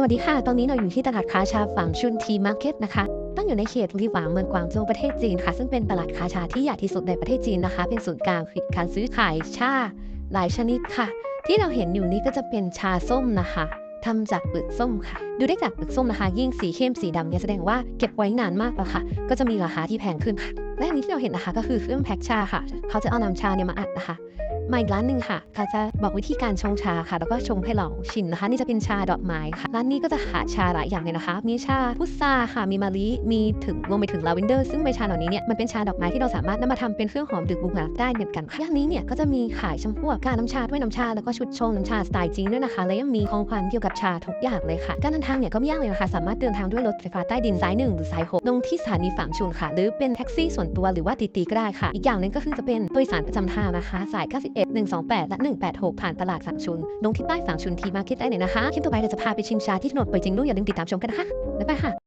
สวัสดีค่ะ ตอนนี้เราอยู่ที่ตลาดค้าชาฝั่งชุนทีมาร์เก็ตนะคะ ตั้งอยู่ในเขตลีหวางเมืองกวางโจวประเทศจีนค่ะ ซึ่งเป็นตลาดค้าชาที่ใหญ่ที่สุดในประเทศจีนนะคะ เป็นศูนย์กลางการซื้อขายชาหลายชนิดค่ะ ที่เราเห็นอยู่นี้ก็จะเป็นชาส้มนะคะ ทำจากเปลือกส้มค่ะ ดูได้จากเปลือกส้มนะคะ ยิ่งสีเข้มสีดำเนี่ยแสดงว่าเก็บไว้นานมากแล้วค่ะ ก็จะมีราคาที่แพงขึ้นค่ะ และอันนี้ที่เราเห็นนะคะก็คือเครื่องแพ็คชาค่ะ เขาจะเอาน้ำชาเนี่ยมาอัดนะคะมาอีกร้านหนึ่งค่ะเขาจะบอกวิธีการชงชาค่ะ แล้วก็ชงให้ลองชิมนะคะ นี่จะเป็นชาดอกไม้ค่ะ ร้านนี้ก็จะหาชาหลายอย่างเลยนะคะ มีชาพุทราค่ะ มีมะลิ มีถึงรวมไปถึงลาเวนเดอร์ ซึ่งใบชาเหล่านี้เนี่ย มันเป็นชาดอกไม้ที่เราสามารถนำมาทำเป็นเครื่องหอมดื่มบูหาได้เหมือนกันค่ะย่านนี้เนี่ยก็จะมีขายชมพวกกาน้ำชาด้วยน้ำชา แล้วก็ชุดชงน้ำชาสไตล์จีนด้วยนะคะ และยังมีของขวัญเกี่ยวกับชาทุกอย่างเลยค่ะ การเดินทางเนี่ยก็ไม่ยากเลยนะคะสามารถเดินทางด้วยรถไฟฟ้าใต้ดินสายหนึ่งหรือสายหกลงที่สถานีฝางชุนค่ะ หรือเป็นแท็กซี่ส่วนตัวหรือว่าตีก็ได้ค่ะ อีกอย่างหนึ่งก็คือจะเป็นโดยสารประจำทางนะคะ สาย 91 128 และ 186 ผ่านตลาดฝางชุน ลงที่ใต้ฝางชุนทีมาร์เก็ตได้เลยนะคะคลิปต่อไปเราจะพาไปชิมชาที่ถนนไปจริงดูอย่าลืมติดตามชมกันนะคะบ๊ายบายค่ะ